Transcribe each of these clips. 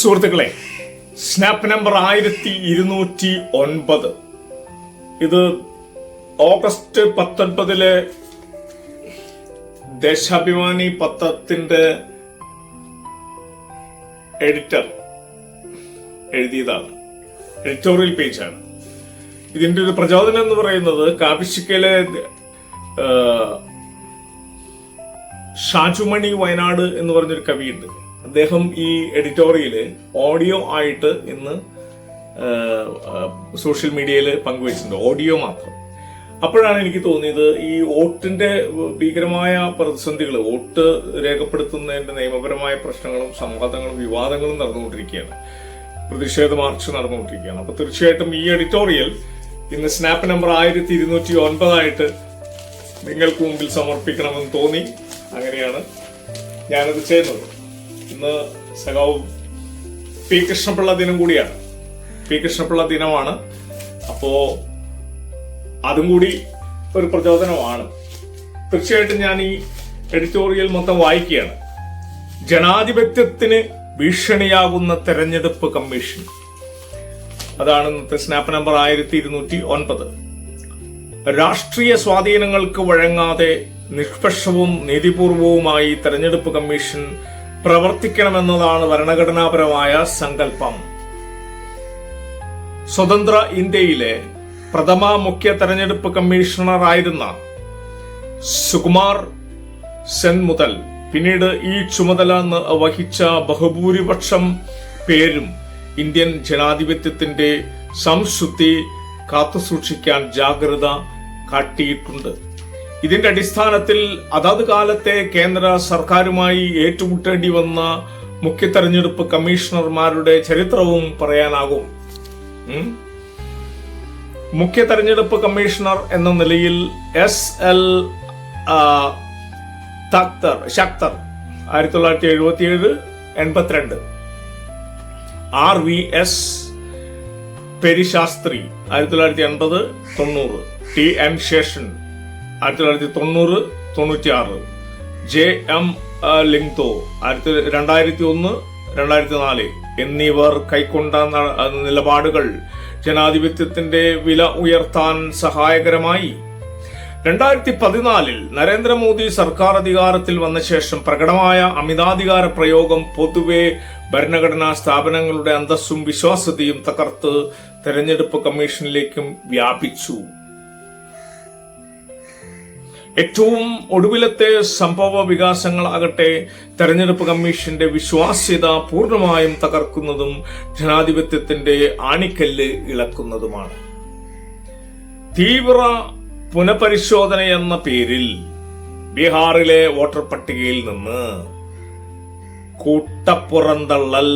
സുഹൃത്തുക്കളെ snap number ആയിരത്തി ഇരുന്നൂറ്റി ഒൻപത് ഇത് ഓഗസ്റ്റ് പത്തൊൻപതിലെ ദേശാഭിമാനി പത്രത്തിന്റെ എഡിറ്റർ എഴുതിയതാണ്. എഡിറ്റോറിയൽ പേജാണ്. ഇതിന്റെ ഒരു പ്രചോദനം എന്ന് പറയുന്നത് കാപ്പിശിക്കയിലെ ഷാജുമണി വയനാട് എന്ന് പറഞ്ഞൊരു കവിയുണ്ട്. അദ്ദേഹം ഈ എഡിറ്റോറിയൽ ഓഡിയോ ആയിട്ട് ഇന്ന് സോഷ്യൽ മീഡിയയിൽ പങ്കുവച്ചിട്ടുണ്ട്. ഓഡിയോ മാത്രം. അപ്പോഴാണ് എനിക്ക് തോന്നിയത് ഈ വോട്ടിന്റെ ഭീകരമായ പ്രതിസന്ധികൾ വോട്ട് രേഖപ്പെടുത്തുന്നതിന്റെ നിയമപരമായ പ്രശ്നങ്ങളും സംവാദങ്ങളും വിവാദങ്ങളും നടന്നുകൊണ്ടിരിക്കുകയാണ്. പ്രതിഷേധ മാർച്ച് നടന്നുകൊണ്ടിരിക്കുകയാണ്. അപ്പൊ തീർച്ചയായിട്ടും ഈ എഡിറ്റോറിയൽ ഇന്ന് സ്നാപ്പ് നമ്പർ ആയിരത്തി ഇരുന്നൂറ്റി ഒൻപതായിട്ട് നിങ്ങൾക്ക് മുമ്പിൽ സമർപ്പിക്കണമെന്ന് തോന്നി. അങ്ങനെയാണ് ഞാനത് ചെയ്യുന്നത്. ഇന്ന് സഖാവ് പി കൃഷ്ണപിള്ള ദിനം കൂടിയാണ്. പി കൃഷ്ണപിള്ള ദിനമാണ്. അപ്പോ അതും കൂടി ഒരു പ്രചോദനമാണ്. തീർച്ചയായിട്ടും ഞാൻ ഈ എഡിറ്റോറിയൽ മൊത്തം വായിക്കുകയാണ്. ജനാധിപത്യത്തിന് ഭീഷണിയാകുന്ന തെരഞ്ഞെടുപ്പ് കമ്മീഷൻ. അതാണ് ഇന്നത്തെ സ്നാപ്പ് നമ്പർ ആയിരത്തി ഇരുന്നൂറ്റി ഒൻപത് രാഷ്ട്രീയ സ്വാധീനങ്ങൾക്ക് വഴങ്ങാതെ നിഷ്പക്ഷവും നീതിപൂർവവുമായി തെരഞ്ഞെടുപ്പ് കമ്മീഷൻ പ്രവർത്തിക്കണമെന്നതാണ് ഭരണഘടനാപരമായ സങ്കല്പം. സ്വതന്ത്ര ഇന്ത്യയിലെ പ്രഥമ മുഖ്യ തെരഞ്ഞെടുപ്പ് കമ്മീഷണറായിരുന്ന സുകുമാർ സെൻ മുതൽ പിന്നീട് ഈ ചുമതല വഹിച്ച ബഹുഭൂരിപക്ഷം പേരും ഇന്ത്യൻ ജനാധിപത്യത്തിന്റെ സംശുദ്ധി കാത്തുസൂക്ഷിക്കാൻ ജാഗ്രത കാട്ടിയിട്ടുണ്ട്. ഇതിന്റെ അടിസ്ഥാനത്തിൽ അതത് കാലത്തെ കേന്ദ്ര സർക്കാരുമായി ഏറ്റുമുട്ടേണ്ടി വന്ന മുഖ്യ തെരഞ്ഞെടുപ്പ് കമ്മീഷണർമാരുടെ ചരിത്രവും പറയാനാകും. മുഖ്യ തെരഞ്ഞെടുപ്പ് കമ്മീഷണർ എന്ന നിലയിൽ എസ് എൽ തക്തർ ശക്തർ ആയിരത്തി തൊള്ളായിരത്തി എഴുപത്തി ഏഴ് എൺപത്തിരണ്ട്. ആർ വി എസ് പെരിശാസ്ത്രി ആയിരത്തി തൊള്ളായിരത്തി എൺപത് തൊണ്ണൂറ്. ടി എം ശേഷൻ ആയിരത്തി തൊള്ളായിരത്തി തൊണ്ണൂറ് തൊണ്ണൂറ്റി ആറ് ജെ എം ലിങ്തോ ആയിരത്തി രണ്ടായിരത്തി ഒന്ന് രണ്ടായിരത്തി നാല് എന്നിവർ കൈക്കൊണ്ട നിലപാടുകൾ ജനാധിപത്യത്തിന്റെ വില ഉയർത്താൻ സഹായകരമായി. രണ്ടായിരത്തി പതിനാലിൽ നരേന്ദ്രമോദി സർക്കാർ അധികാരത്തിൽ വന്ന ശേഷം പ്രകടമായ അമിതാധികാര പ്രയോഗം പൊതുവെ ഭരണഘടനാ സ്ഥാപനങ്ങളുടെ അന്തസ്സും വിശ്വാസ്യതയും തകർത്ത് തെരഞ്ഞെടുപ്പ് കമ്മീഷനിലേക്കും വ്യാപിച്ചു. ഏറ്റവും ഒടുവിലത്തെ സംഭവ വികാസങ്ങളാകട്ടെ തെരഞ്ഞെടുപ്പ് കമ്മീഷന്റെ വിശ്വാസ്യത പൂർണമായും തകർക്കുന്നതും ജനാധിപത്യത്തിന്റെ ആണിക്കല്ല് ഇളക്കുന്നതുമാണ് തീവ്ര പുനഃപരിശോധന എന്ന പേരിൽ ബീഹാറിലെ വോട്ടർ പട്ടികയിൽ നിന്ന് കൂട്ടപ്പുറന്തള്ളൽ?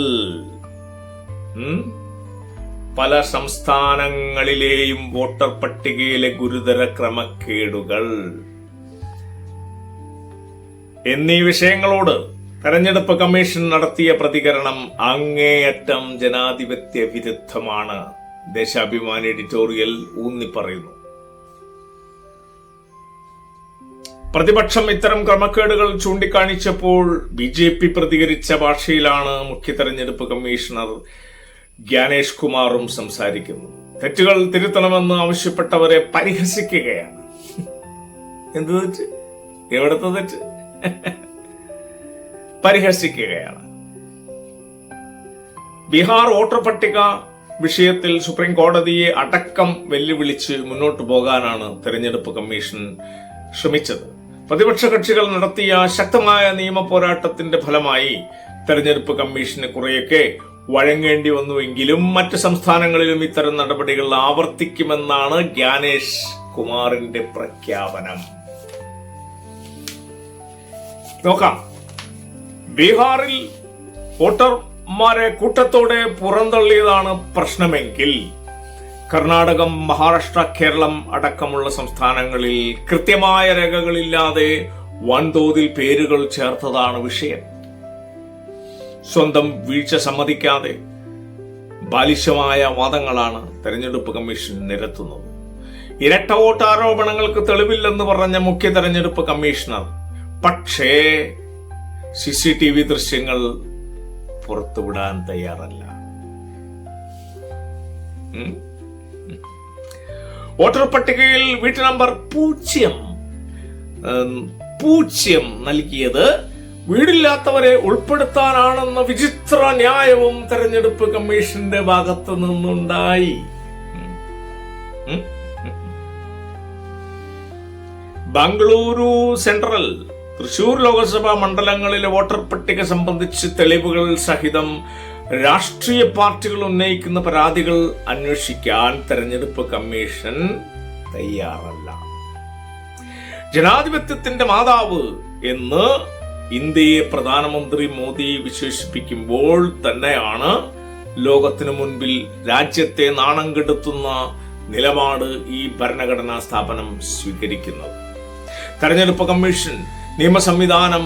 പല സംസ്ഥാനങ്ങളിലെയും വോട്ടർ പട്ടികയിലെ ഗുരുതര ക്രമക്കേടുകൾ എന്നീ വിഷയങ്ങളോട് തെരഞ്ഞെടുപ്പ് കമ്മീഷൻ നടത്തിയ പ്രതികരണം അങ്ങേയറ്റം ജനാധിപത്യ വിരുദ്ധമാണ്. ദേശാഭിമാനി എഡിറ്റോറിയൽ ഊന്നിപ്പറയുന്നു. പ്രതിപക്ഷം ഇത്തരം ക്രമക്കേടുകൾ ചൂണ്ടിക്കാണിച്ചപ്പോൾ ബി ജെ പി പ്രതികരിച്ച ഭാഷയിലാണ് മുഖ്യ തെരഞ്ഞെടുപ്പ് കമ്മീഷണർ ജ്ഞാനേഷ് കുമാറും സംസാരിക്കുന്നത്. തെറ്റുകൾ തിരുത്തണമെന്ന് ആവശ്യപ്പെട്ടവരെ പരിഹസിക്കുകയാണ്. എന്ത് തെറ്റ്? എവിടത്തെ തെറ്റ്? പരിഹസിക്കുകയാണ്. ബീഹാർ വോട്ടർ പട്ടിക വിഷയത്തിൽ സുപ്രീം കോടതിയെ അടക്കം വെല്ലുവിളിച്ച് മുന്നോട്ടു പോകാനാണ് തെരഞ്ഞെടുപ്പ് കമ്മീഷൻ ശ്രമിച്ചത്. പ്രതിപക്ഷ കക്ഷികൾ നടത്തിയ ശക്തമായ നിയമ പോരാട്ടത്തിന്റെ ഫലമായി തെരഞ്ഞെടുപ്പ് കമ്മീഷന് കുറെയൊക്കെ വഴങ്ങേണ്ടി വന്നുവെങ്കിലും മറ്റ് സംസ്ഥാനങ്ങളിലും ഇത്തരം നടപടികൾ ആവർത്തിക്കുമെന്നാണ് ജ്ഞാനേഷ് കുമാറിന്റെ പ്രഖ്യാപനം. നോക്കാം. ബീഹാറിൽ വോട്ടർമാരെ കൂട്ടത്തോടെ പുറന്തള്ളിയതാണ് പ്രശ്നമെങ്കിൽ കർണാടകം മഹാരാഷ്ട്ര കേരളം അടക്കമുള്ള സംസ്ഥാനങ്ങളിൽ കൃത്യമായ രേഖകളില്ലാതെ വൻതോതിൽ പേരുകൾ ചേർത്തതാണ് വിഷയം. സ്വന്തം വീഴ്ച സമ്മതിക്കാതെ ബാലിശമായ വാദങ്ങളാണ് തെരഞ്ഞെടുപ്പ് കമ്മീഷൻ നിരത്തുന്നത്. ഇരട്ട വോട്ട് ആരോപണങ്ങൾക്ക് തെളിവില്ലെന്ന് പറഞ്ഞ മുഖ്യ തെരഞ്ഞെടുപ്പ് കമ്മീഷണർ പക്ഷേ സി സി ടി വി ദൃശ്യങ്ങൾ പുറത്തുവിടാൻ തയ്യാറല്ല. വോട്ടർ പട്ടികയിൽ വീട്ടു നമ്പർ പൂജ്യം. പൂജ്യം നൽകിയത് വീടില്ലാത്തവരെ ഉൾപ്പെടുത്താനാണെന്ന വിചിത്ര ന്യായവും തെരഞ്ഞെടുപ്പ് കമ്മീഷന്റെ ഭാഗത്ത് നിന്നുണ്ടായി. ബംഗളൂരു സെൻട്രൽ തൃശൂർ ലോക്സഭാ മണ്ഡലങ്ങളിലെ വോട്ടർ പട്ടിക സംബന്ധിച്ച് തെളിവുകൾ സഹിതം രാഷ്ട്രീയ പാർട്ടികൾ ഉന്നയിക്കുന്ന പരാതികൾ അന്വേഷിക്കാൻ തെരഞ്ഞെടുപ്പ് കമ്മീഷൻ തയ്യാറല്ല. ജനാധിപത്യത്തിന്റെ മാതാവ് എന്ന് ഇന്ത്യയെ പ്രധാനമന്ത്രി മോദി വിശേഷിപ്പിക്കുമ്പോൾ തന്നെയാണ് ലോകത്തിനു മുൻപിൽ രാജ്യത്തെ നാണം കെടുത്തുന്ന നിലപാട് ഈ ഭരണഘടനാ സ്ഥാപനം സ്വീകരിക്കുന്നത്. തെരഞ്ഞെടുപ്പ് കമ്മീഷൻ നിയമ സംവിധാനം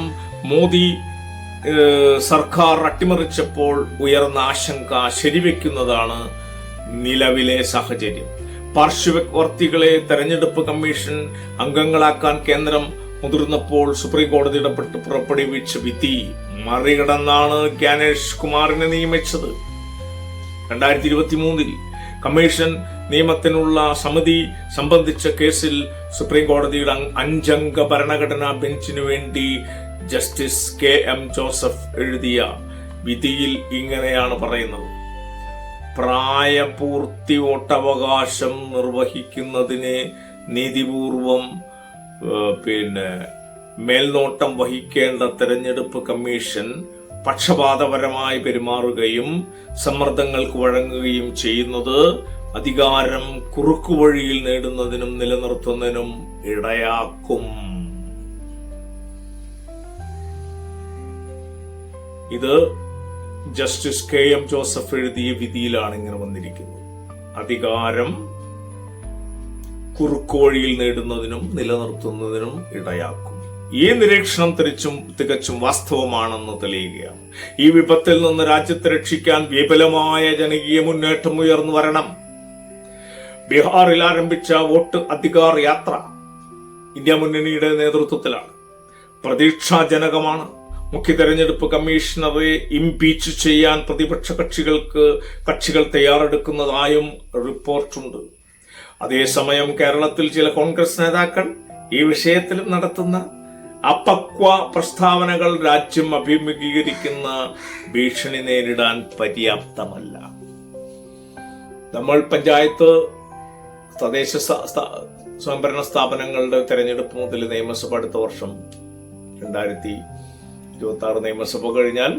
മോദി സർക്കാർ അട്ടിമറിച്ചപ്പോൾ ഉയർന്ന ആശങ്ക ശരിവെക്കുന്നതാണ് നിലവിലെ സാഹചര്യം. പാർശ്വവർത്തികളെ തെരഞ്ഞെടുപ്പ് കമ്മീഷൻ അംഗങ്ങളാക്കാൻ കേന്ദ്രം മുതിർന്നപ്പോൾ സുപ്രീം കോടതി ഇടപെട്ട് പുറപ്പെടുവിച്ച വിധി മറികടന്നാണ് ജ്ഞാനേഷ് കുമാറിനെ നിയമിച്ചത്. രണ്ടായിരത്തി ഇരുപത്തി മൂന്നിൽ കമ്മീഷൻ നിയമത്തിനുള്ള സമിതി സംബന്ധിച്ച കേസിൽ സുപ്രീം കോടതിയുടെ അഞ്ചംഗ ഭരണഘടനാ ബെഞ്ചിനു വേണ്ടി ജസ്റ്റിസ് കെ എം ജോസഫ് എഴുതിയ വിധിയിൽ ഇങ്ങനെയാണ് പറയുന്നത്. പ്രായപൂർത്തി വോട്ടവകാശം നിർവഹിക്കുന്നതിന് നീതിപൂർവം പിന്നെ മേൽനോട്ടം വഹിക്കേണ്ട തെരഞ്ഞെടുപ്പ് കമ്മീഷൻ പക്ഷപാതപരമായി പെരുമാറുകയും സമ്മർദ്ദങ്ങൾക്ക് വഴങ്ങുകയും ചെയ്യുന്നത് അധികാരം കുറുക്കുവഴിയിൽ നേടുന്നതിനും നിലനിർത്തുന്നതിനും ഇടയാക്കും. ഇത് ജസ്റ്റിസ് കെ എം ജോസഫ് എഴുതിയ വിധിയിലാണ് ഇങ്ങനെ വന്നിരിക്കുന്നത്. അധികാരം കുറുക്കുവഴിയിൽ നേടുന്നതിനും നിലനിർത്തുന്നതിനും ഇടയാക്കും. ഈ നിരീക്ഷണം തിരിച്ചും തികച്ചും വാസ്തവമാണെന്ന് തെളിയുകയാണ്. ഈ വിപത്തിൽ നിന്ന് രാജ്യത്തെ രക്ഷിക്കാൻ വിപുലമായ ജനകീയ മുന്നേറ്റം ഉയർന്നു വരണം. ബീഹാറിൽ ആരംഭിച്ച വോട്ട് അധികാർ യാത്ര ഇന്ത്യ മുന്നണിയുടെ നേതൃത്വത്തിലാണ്. പ്രതീക്ഷാജനകമാണ്. മുഖ്യ തെരഞ്ഞെടുപ്പ് കമ്മീഷണറെ ഇംപീച്ച് ചെയ്യാൻ പ്രതിപക്ഷ കക്ഷികൾക്ക് കക്ഷികൾ തയ്യാറെടുക്കുന്നതായും റിപ്പോർട്ടുണ്ട്. അതേസമയം കേരളത്തിൽ ചില കോൺഗ്രസ് നേതാക്കൾ ഈ വിഷയത്തിലും നടത്തുന്ന അപക്വ പ്രസ്താവനകൾ രാജ്യം അഭിമുഖീകരിക്കുന്ന ഭീഷണി നേരിടാൻ പര്യാപ്തമല്ല. നമ്മൾ പഞ്ചായത്ത് തദ്ദേശ സ്വയംഭരണ സ്ഥാപനങ്ങളുടെ തെരഞ്ഞെടുപ്പ് മുതൽ നിയമസഭ അടുത്ത വർഷം രണ്ടായിരത്തി ഇരുപത്തി ആറ് നിയമസഭ കഴിഞ്ഞാൽ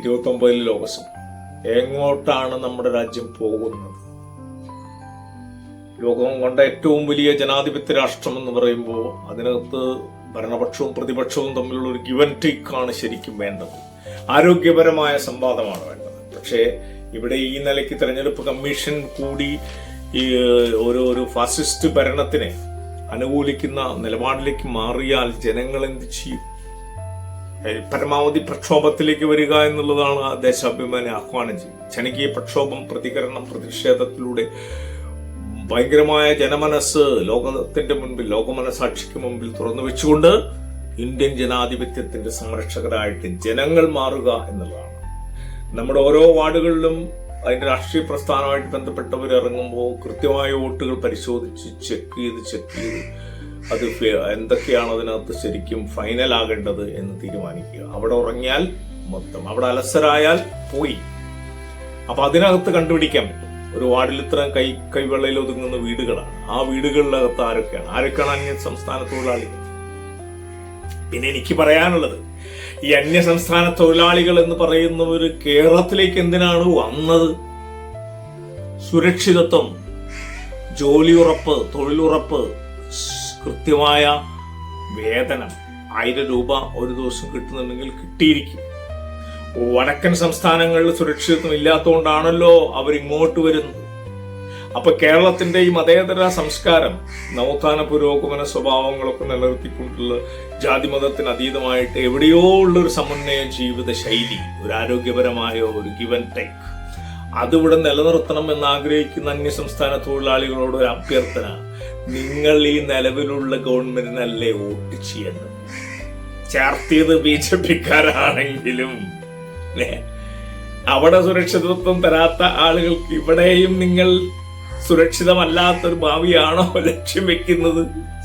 ഇരുപത്തി ഒമ്പതിൽ ലോകസഭ. എങ്ങോട്ടാണ് നമ്മുടെ രാജ്യം പോകുന്നത്? ലോകം കൊണ്ട ഏറ്റവും വലിയ ജനാധിപത്യ രാഷ്ട്രം എന്ന് പറയുമ്പോൾ അതിനകത്ത് ഭരണപക്ഷവും പ്രതിപക്ഷവും തമ്മിലുള്ള ഒരു ഗിവൻ ടേക്ക് ആണ് ശരിക്കും വേണ്ടത്. ആരോഗ്യപരമായ സംവാദമാണ് വേണ്ടത്. പക്ഷേ ഇവിടെ ഈ നിലയ്ക്ക് തെരഞ്ഞെടുപ്പ് കമ്മീഷൻ കൂടി ഈ ഒരു ഒരു ഫാസിസ്റ്റ് ഭരണത്തിനെ അനുകൂലിക്കുന്ന നിലപാടിലേക്ക് മാറിയാൽ ജനങ്ങൾ എന്ത് ചെയ്യും? പരമാവധി പ്രക്ഷോഭത്തിലേക്ക് വരിക എന്നുള്ളതാണ് ദേശാഭിമാനി ആഹ്വാനം ചെയ്യുന്നത്. ജനകീയ പ്രക്ഷോഭം പ്രതികരണം പ്രതിഷേധത്തിലൂടെ ഭയങ്കരമായ ജനമനസ് ലോകത്തിന്റെ മുൻപിൽ ലോകമനസാക്ഷിക്ക് മുമ്പിൽ തുറന്നു വെച്ചുകൊണ്ട് ഇന്ത്യൻ ജനാധിപത്യത്തിന്റെ സംരക്ഷകരായിട്ട് ജനങ്ങൾ മാറുക എന്നുള്ളതാണ്. നമ്മുടെ ഓരോ വാർഡുകളിലും അതിന്റെ രാഷ്ട്രീയ പ്രസ്ഥാനമായിട്ട് ബന്ധപ്പെട്ടവർ ഇറങ്ങുമ്പോൾ കൃത്യമായ വോട്ടുകൾ പരിശോധിച്ച് ചെക്ക് ചെയ്ത് ചെക്ക് ചെയ്ത് അത് എന്തൊക്കെയാണ് അതിനകത്ത് ശരിക്കും ഫൈനൽ ആകേണ്ടത് എന്ന് തീരുമാനിക്കുക. അവിടെ ഉറങ്ങിയാൽ മൊത്തം അവിടെ അലസരായാൽ പോയി. അപ്പൊ അതിനകത്ത് കണ്ടുപിടിക്കാൻ പറ്റും. ഒരു വാർഡിൽ ഇത്ര കൈ കൈവെള്ളയിൽ ഒതുങ്ങുന്ന വീടുകളാണ്. ആ വീടുകളിലകത്ത് ആരൊക്കെയാണ്? ആരൊക്കെയാണ് അന്യ സംസ്ഥാന തൊഴിലാളികൾ? പിന്നെ എനിക്ക് പറയാനുള്ളത് ഈ അന്യ സംസ്ഥാന തൊഴിലാളികൾ എന്ന് പറയുന്നവർ കേരളത്തിലേക്ക് എന്തിനാണ് വന്നത്? സുരക്ഷിതത്വം ജോലിയുറപ്പ് തൊഴിലുറപ്പ് കൃത്യമായ വേതനം ആയിരം രൂപ ഒരു ദിവസം കിട്ടുന്നുണ്ടെങ്കിൽ കിട്ടിയിരിക്കും. വടക്കൻ സംസ്ഥാനങ്ങളിൽ സുരക്ഷിതത്വം ഇല്ലാത്തതുകൊണ്ടാണല്ലോ അവരിങ്ങോട്ട് വരുന്നത്. അപ്പൊ കേരളത്തിന്റെ ഈ മതേതര സംസ്കാരം നവോത്ഥാന പുരോഗമന സ്വഭാവങ്ങളൊക്കെ നിലനിർത്തിക്കൊണ്ടുള്ള ജാതിമതത്തിന് അതീതമായിട്ട് എവിടെയോ ഉള്ള ഒരു സമന്വയ ജീവിത ശൈലി ഒരു ആരോഗ്യപരമായ ഒരു ഗിവൻ ടേക്ക് അതിവിടെ നിലനിർത്തണം എന്ന് ആഗ്രഹിക്കുന്ന അന്യ സംസ്ഥാന തൊഴിലാളികളോട് ഒരു അഭ്യർത്ഥന. നിങ്ങൾ ഈ നിലവിലുള്ള ഗവൺമെന്റിനല്ലേ വോട്ട് ചെയ്യേണ്ടത്? ചേർത്തിയത് ബി ജെ പിക്കാരാണെങ്കിലും അവിടെ സുരക്ഷിതത്വം തരാത്ത ആളുകൾക്ക് ഇവിടെയും നിങ്ങൾ സുരക്ഷിതമല്ലാത്തൊരു ഭാവിയാണോ ലക്ഷ്യം വെക്കുന്നത്?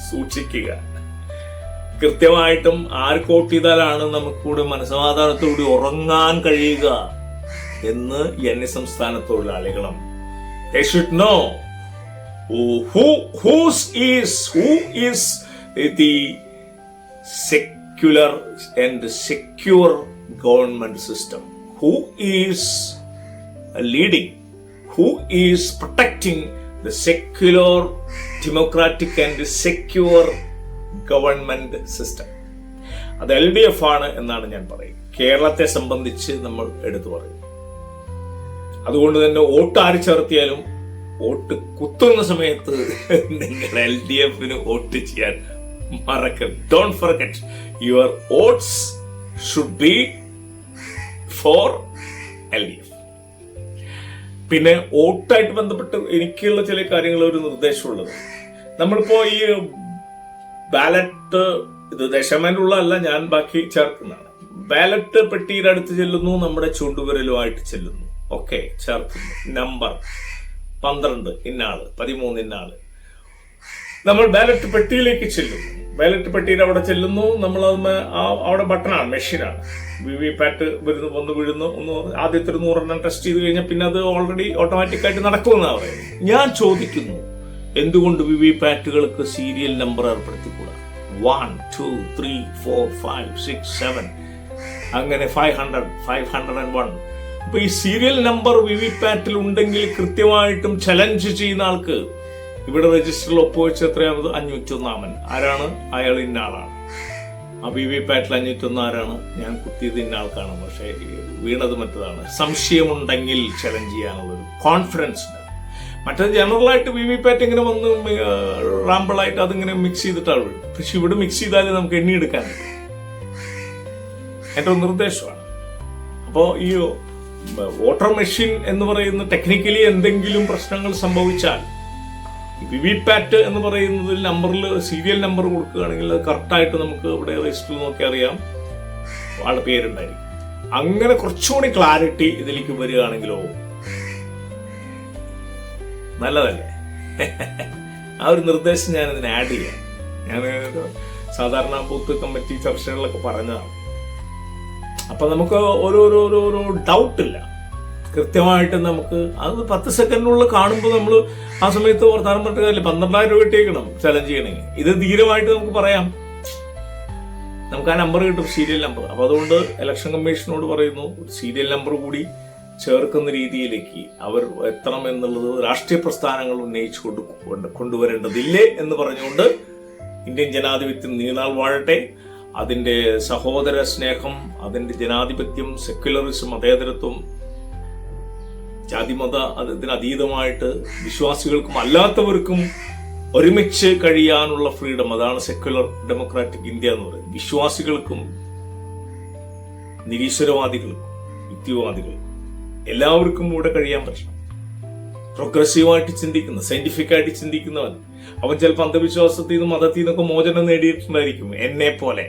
സൂക്ഷിക്കുക. കൃത്യമായിട്ടും ആര് വോട്ട് ചെയ്താലാണ് നമുക്കൂടെ മനസമാധാനത്തോടെ ഉറങ്ങാൻ കഴിയുക എന്ന് അന്യ സംസ്ഥാന തൊഴിലാളികളും they should know who whose is who is the secular and secure government system who is leading who is protecting the secular democratic and secure government system. അത് എൽ ഡി എഫ് ആണ് എന്നാണ് ഞാൻ പറയുന്നത്. കേരളത്തെ സംബന്ധിച്ച് നമ്മൾ എടുത്തു പറയും അതുകൊണ്ട് തന്നെ വോട്ട് ആര് ചേർത്തിയാലും വോട്ട് കുത്തുന്ന സമയത്ത് നിങ്ങൾ എൽ ഡി എഫിന് വോട്ട് ചെയ്യാൻ മറക്കരുത്. Don't forget your votes should be for L D F പിന്നെ വോട്ടായിട്ട് ബന്ധപ്പെട്ട് എനിക്കുള്ള ചില കാര്യങ്ങൾ ഒരു നിർദ്ദേശമുള്ളത്. നമ്മളിപ്പോ ഈ ബാലറ്റ് ഇത് ദശമനുള്ള അല്ല ഞാൻ ബാക്കി ചേർക്കുന്നതാണ്. ബാലറ്റ് പെട്ടിയുടെ അടുത്ത് ചെല്ലുന്നു നമ്മുടെ ചൂണ്ടുവിരലുമായിട്ട് ചെല്ലുന്നു. ഓക്കെ ചേർക്കുന്നു നമ്പർ. പന്ത്രണ്ട് ഇന്നാൾ. പതിമൂന്ന് ഇന്നാൾ. നമ്മൾ ബാലറ്റ് പെട്ടിയിലേക്ക് ചെല്ലുന്നു. ബാലറ്റ് പെട്ടിയിൽ അവിടെ ചെല്ലുന്നു. നമ്മൾ അവിടെ ബട്ടണാണ് മെഷീനാണ്. വി വി പാറ്റ് വരുന്നു വന്ന് വീഴുന്നു. ഒന്ന് ആദ്യത്തെ ഒരു നൂറെണ്ണം ടെസ്റ്റ് ചെയ്ത് കഴിഞ്ഞാൽ പിന്നെ അത് ഓൾറെഡി ഓട്ടോമാറ്റിക് ആയിട്ട് നടക്കുമെന്നാണ് പറയുന്നത്. ഞാൻ ചോദിക്കുന്നു എന്തുകൊണ്ട് വി പാറ്റുകൾക്ക് serial number ഏർപ്പെടുത്തിക്കൂടാ? One two three four five six seven അങ്ങനെ five hundred five hundred and one അപ്പൊ ഈ സീരിയൽ നമ്പർ വി വി പാറ്റിൽ ഉണ്ടെങ്കിൽ കൃത്യമായിട്ടും ചലഞ്ച് ചെയ്യുന്ന ആൾക്ക് ഇവിടെ രജിസ്റ്ററിൽ ഒപ്പുവെച്ച് എത്രയാമത് അഞ്ഞൂറ്റൊന്നാമൻ ആരാണ്? അയാൾ ഇന്ന ആളാണ്. ആ വി വി പാറ്റിൽ അഞ്ഞൂറ്റൊന്ന് ആരാണ്? ഞാൻ കുത്തിയത് ഇന്ന ആൾക്കാണ്. പക്ഷേ വീണത് മറ്റതാണ്. സംശയമുണ്ടെങ്കിൽ ചലഞ്ച് ചെയ്യാനുള്ളൊരു കോൺഫിഡൻസ് ഉണ്ട്. മറ്റേ ജനറലായിട്ട് വി വി പാറ്റ് ഇങ്ങനെ വന്ന് റാമ്പിളായിട്ട് അതിങ്ങനെ മിക്സ് ചെയ്തിട്ടാണ് പക്ഷെ ഇവിടെ മിക്സ് ചെയ്താലേ നമുക്ക് എണ്ണി എടുക്കാൻ എന്റെ നിർദ്ദേശമാണ്. അപ്പോൾ ഈ വോട്ടർ മെഷീൻ എന്ന് പറയുന്ന ടെക്നിക്കലി എന്തെങ്കിലും പ്രശ്നങ്ങൾ സംഭവിച്ചാൽ വി വി പാറ്റ് എന്ന് പറയുന്നതിൽ നമ്പറിൽ സീരിയൽ നമ്പർ കൊടുക്കുകയാണെങ്കിൽ അത് കറക്റ്റായിട്ട് നമുക്ക് ഇവിടെ രജിസ്റ്ററിൽ നോക്കി അറിയാം. ആളുടെ പേരുണ്ടായിരിക്കും. അങ്ങനെ കുറച്ചുകൂടി ക്ലാരിറ്റി ഇതിലേക്ക് വരികയാണെങ്കിലോ നല്ലതല്ലേ? ആ ഒരു നിർദ്ദേശം ഞാൻ ഇതിന് ആഡ് ചെയ്യാം. ഞാൻ സാധാരണ ബൂത്ത് കമ്മിറ്റി ചർച്ചകളിലൊക്കെ പറഞ്ഞതാണ്. അപ്പൊ നമുക്ക് ഓരോരോ ഓരോ ഓരോ ഓരോ ഡൗട്ട് ഇല്ല. കൃത്യമായിട്ട് നമുക്ക് അത് പത്ത് സെക്കൻഡിനുള്ളിൽ കാണുമ്പോൾ നമ്മൾ ആ സമയത്ത് വർത്താനം പറഞ്ഞിട്ട് കാര്യമില്ല. പന്ത്രണ്ടായിരം രൂപ ഇട്ടേക്കണം ചലഞ്ച് ചെയ്യണമെങ്കിൽ. ഇത് ധീരമായിട്ട് നമുക്ക് പറയാം. നമുക്ക് ആ നമ്പർ കിട്ടും സീരിയൽ നമ്പർ അപ്പൊ അതുകൊണ്ട് ഇലക്ഷൻ കമ്മീഷനോട് പറയുന്നു സീരിയൽ നമ്പർ കൂടി ചേർക്കുന്ന രീതിയിലേക്ക് അവർ എത്തണം എന്നുള്ളത് രാഷ്ട്രീയ പ്രസ്ഥാനങ്ങൾ ഉന്നയിച്ചു കൊണ്ട് കൊണ്ട് കൊണ്ടുവരേണ്ടതില്ലേ എന്ന് പറഞ്ഞുകൊണ്ട് ഇന്ത്യൻ ജനാധിപത്യം നീണാൾ വാഴട്ടെ. അതിന്റെ സഹോദര സ്നേഹം അതിന്റെ ജനാധിപത്യം സെക്യുലറിസം മതേതരത്വം ജാതിമത അതിന് അതീതമായിട്ട് വിശ്വാസികൾക്കും അല്ലാത്തവർക്കും ഒരുമിച്ച് കഴിയാനുള്ള ഫ്രീഡം അതാണ് സെക്യുലർ ഡെമോക്രാറ്റിക് ഇന്ത്യ എന്ന് പറയുന്നത്. വിശ്വാസികൾക്കും നിരീശ്വരവാദികൾക്കും യുക്തിവാദികൾക്കും. എല്ലാവർക്കും കൂടെ കഴിയാൻ പറ്റണം പ്രോഗ്രസീവായിട്ട് ചിന്തിക്കുന്ന സയന്റിഫിക് ആയിട്ട് ചിന്തിക്കുന്നവൻ അവൻ ചിലപ്പോൾ അന്ധവിശ്വാസത്തിൽ നിന്നും മതത്തിൽ നിന്നൊക്കെ മോചനം നേടിയിട്ടുണ്ടായിരിക്കും എന്നെ പോലെ.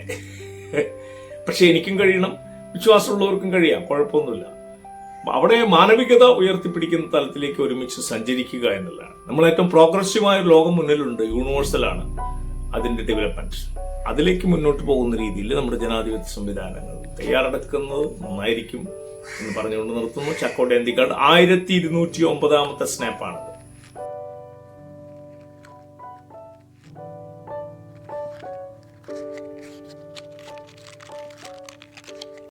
പക്ഷെ എനിക്കും കഴിയണം വിശ്വാസമുള്ളവർക്കും കഴിയാം കുഴപ്പമൊന്നുമില്ല. അവിടെ മാനവികത ഉയർത്തിപ്പിടിക്കുന്ന തലത്തിലേക്ക് ഒരുമിച്ച് സഞ്ചരിക്കുക എന്നുള്ളതാണ്. നമ്മൾ ഏറ്റവും പ്രോഗ്രസീവായ ലോകം മുന്നിലുണ്ട് യൂണിവേഴ്സലാണ് അതിന്റെ ഡെവലപ്മെന്റ് അതിലേക്ക് മുന്നോട്ട് പോകുന്ന രീതിയിൽ നമ്മുടെ ജനാധിപത്യ സംവിധാനങ്ങൾ തയ്യാറെടുക്കുന്നത് നന്നായിരിക്കും. എന്ന് പറഞ്ഞുകൊണ്ട് നിർത്തുന്നു. ചക്കോട്ട് എന്തിക്കാട് ആയിരത്തി ഇരുന്നൂറ്റി ഒമ്പതാമത്തെ സ്നാപ്പാണ്